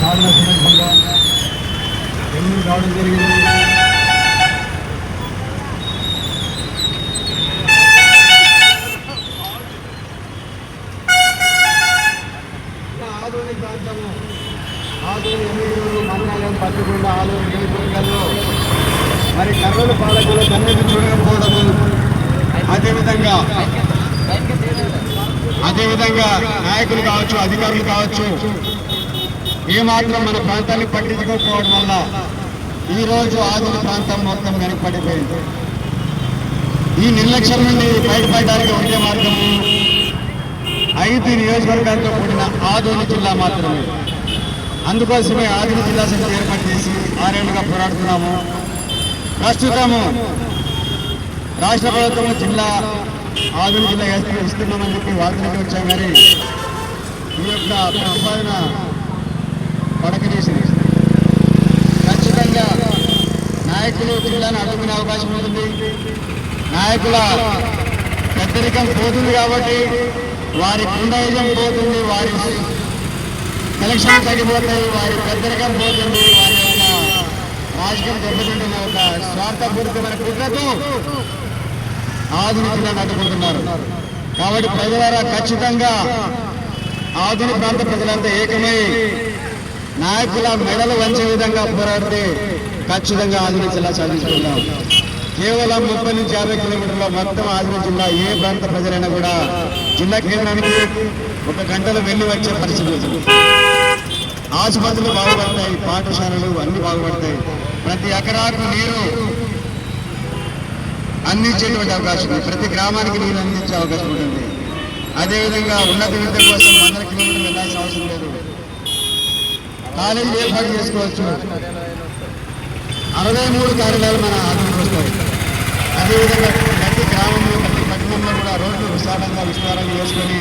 తాండా సందర్భంగా ఎన్ని రావడం జరిగింది ఆదోని ప్రాంతము ఆదోని ఎమ్మెల్యేలు మంత్రాలయం పట్టుకుండా ఆదోని నియోజకవర్గాల్లో మరి కర్నూలు పాలకులు కన్నీటి చూడకపోవడము అదేవిధంగా అదేవిధంగా నాయకులు కావచ్చు అధికారులు కావచ్చు ఏమాత్రం మన ప్రాంతాన్ని పట్టించుకోకపోవడం వల్ల ఈరోజు రోజు ఆదిన ప్రాంతం మొత్తం వెనకపడిపోయింది ఈ నిర్లక్ష్యం నుండి బయటపడడానికి ఒకే మార్గము ఐదు నియోజకవర్గాలతో కూడిన ఆదోని జిల్లా మాత్రమే. అందుకోసమే ఆదిన జిల్లా సమితి ఏర్పాటు చేసి ఆరేళ్ళుగా పోరాడుతున్నాము. ప్రస్తుతము రాష్ట్ర ప్రభుత్వం జిల్లా ఆదిన జిల్లా ఇస్తున్నామని చెప్పి వార్తలకు వచ్చాం. కానీ ఈ యొక్క ప్రతిపాదన పడకనేసింది ఖచ్చితంగా నాయకులు జిల్లాను అడ్డుకునే అవకాశం ఉంటుంది. నాయకుల పెద్దరికం పోతుంది కాబట్టి వారి కుండయజం పోతుంది వారి కలెక్షన్ తగ్గిపోతాయి వారి పెద్దరికం పోతుంది వారి యొక్క రాజకీయం దెబ్బతింటున్న ఒక స్వార్థపూరితమైన కుట్రతో ఆధునిక జిల్లాను అడ్డుకుంటున్నారు. కాబట్టి ప్రజలారా ఖచ్చితంగా ఆధునిక ప్రాంత ప్రజలంతా ఏకమై నాయకుల మెడలు వంచే విధంగా పోరాడితే ఖచ్చితంగా ఆధునిక జిల్లా సాధించుకుందాం. కేవలం ముప్పై నుంచి యాభై కిలోమీటర్ల మొత్తం ఆదిలాబాద్ జిల్లా ఏ ప్రాంత ప్రజలైనా కూడా జిల్లా కేంద్రానికి ఒక గంటలో వెళ్ళి వచ్చే పరిస్థితి ఆసుపత్రులు బాగుపడతాయి పాఠశాలలు అన్ని బాగుపడతాయి. ప్రతి ఎకరాకు నీరు అందించేటువంటి అవకాశం ఉంది. ప్రతి గ్రామానికి నీరు అందించే అవకాశం ఉంటుంది. అదేవిధంగా ఉన్నత విద్య కోసం వందల కిలోమీటర్లు వెళ్ళాల్సిన అవసరం లేదు. కాలేజీ ఏర్పాటు చేసుకోవచ్చు. అరవై మూడు కార్యాలయాలు మన ఆధునిక వస్తాయి. అదేవిధంగా ప్రతి గ్రామంలో ప్రతి పట్టణంలో కూడా రోడ్లు విశాలంగా విస్తారంగా చేసుకొని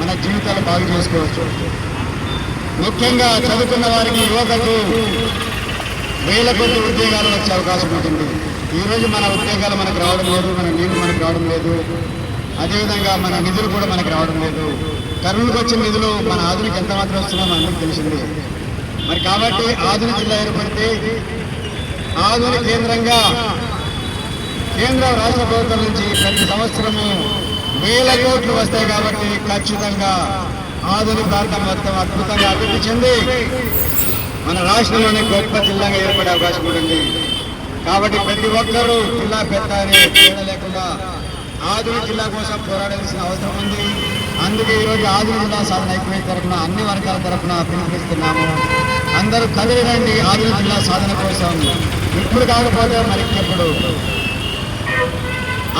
మన జీవితాలు బాగు చేసుకోవచ్చు. ముఖ్యంగా చదువుకున్న వారికి యువతకు వేల కొద్ది ఉద్యోగాలు వచ్చే అవకాశం ఉంటుంది. ఈరోజు మన ఉద్యోగాలు మనకు రావడం లేదు మన నీళ్ళు మనకు రావడం లేదు. అదేవిధంగా మన నిధులు కూడా మనకు రావడం లేదు. కర్నూలుకు వచ్చిన నిధులు మన ఆధునిక ఎంత మాత్రం వస్తుందో మనకు తెలిసింది. మరి కాబట్టి ఆధునిక జిల్లా ఏర్పడితే ఆధునిక కేంద్రంగా కేంద్ర రాష్ట్ర ప్రభుత్వం నుంచి ప్రతి సంవత్సరము వేల కోట్లు వస్తాయి కాబట్టి ఖచ్చితంగా ఆధునిక ప్రాంతం మొత్తం అద్భుతంగా అభివృద్ధి చెంది మన రాష్ట్రంలోనే గొప్ప జిల్లాగా ఏర్పడే అవకాశం ఉంటుంది కాబట్టి ప్రతి ఒక్కరూ జిల్లా పెద్ద అనే తేడా లేకుండా ఆధునిక జిల్లా కోసం పోరాడాల్సిన అవసరం ఉంది. అందుకే ఈరోజు ఆధునిక జిల్లా సాధన ఐక్యమైన తరఫున అన్ని వర్గాల తరఫున పిలుపునిస్తున్నాము అందరూ కదిలి రండి జిల్లా సాధన కోసం. ఇప్పుడు కాకపోతే మరికెప్పుడు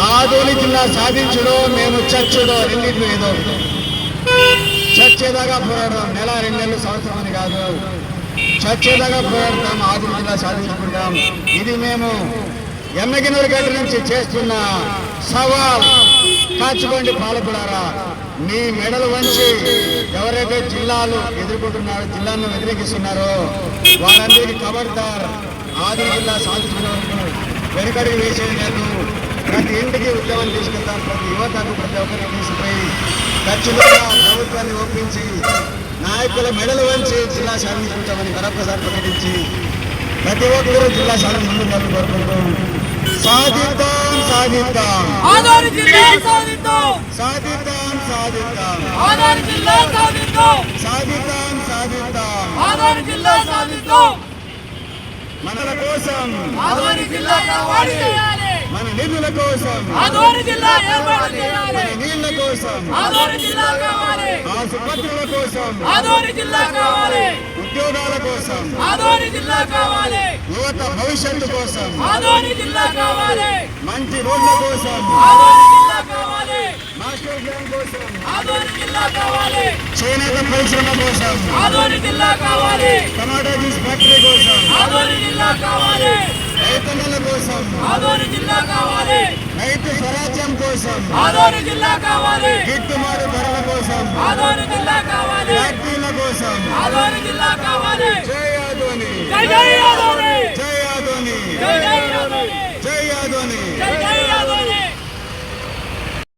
ఆదోని జిల్లా సాధించుడో మేము చచ్చుడో రెండింటిలో ఏదో చచ్చేదాకా పోరాడదాం నెల రెండు నెలలు సంవత్సరం అని కాదు. చచ్చేదాకా పోరాడతాం ఆదోని జిల్లా సాధించుకుంటాం. ఇది మేము ఎమ్మగినూరు గడ్డ నుంచి చేస్తున్న సవాల్. కాచుకోండి పాలకులారా. మీ మెడలు వంచి ఎవరైతే జిల్లాలు ఎదుర్కొంటున్నారో జిల్లాను వ్యతిరేకిస్తున్నారో వారందరికీ ఖబర్దార్ ఆది జిల్లా సాధించిన వెనుకడికి వేసేది లేదు ప్రతి ఇంటికి ఉద్యమం తీసుకెళ్తాం ప్రతి యువతకు ప్రతి ఒక్కరికి తీసుకుపోయి ఖచ్చితంగా ప్రభుత్వాన్ని ఒప్పించి నాయకుల మెడలు వంచి జిల్లా సాధించుకుంటామని మరొకసారి ప్రకటించి ప్రతి ఒక్కరూ జిల్లా సాధించుకుంటామని కోరుకుంటూ సాధిద్దాం సాధిద్దాం. ఆధార్ జిల్లా సాధిద్దాం. సాధిద్దాం సాధిద్దాం. ఆధార్ జిల్లా సాధిద్దాం. సాధిద్దాం సాధిద్దాం. ఆధార్ జిల్లా సాధిద్దాం. మనల కోసం ఆధార్ జిల్లా కావాలి మన నిధుల కోసం ఆధార్ జిల్లా ఏర్పాటు మన చేయాలి నీళ్ళ కోసం ఆధార్ జిల్లా కావాలి. ఆసుపత్రుల కోసం ఆధార్ జిల్లా కావాలి. ఉద్యోగాల కోసం ఆధార్ జిల్లా కావాలి. యువత భవిష్యత్తు కోసం ఆధార్ జిల్లా కావాలి. మంచి రోడ్ల కోసం ఆధార్ జిల్లా కావాలి. మాస్టర్ ప్లాన్ కోసం జిల్లా కావాలి. చేనేత పరిశ్రమ కోసం ఆధార్ జిల్లా కావాలి. టమాటా జ్యూస్ ఫ్యాక్టరీ కోసం ఆధార్ జిల్లా కావాలి. రైతన్నల కోసం ఆధార్ జిల్లా కావాలి రైతు ఆధార్ జిల్లా కావాలి. గిట్టుబాటు ధరల కోసం. ఆధార్ జిల్లా కావాలి. ఫ్యాక్టరీల కోసం. ఆధార్ జిల్లా కావాలి. జై ఆదోని. జై జై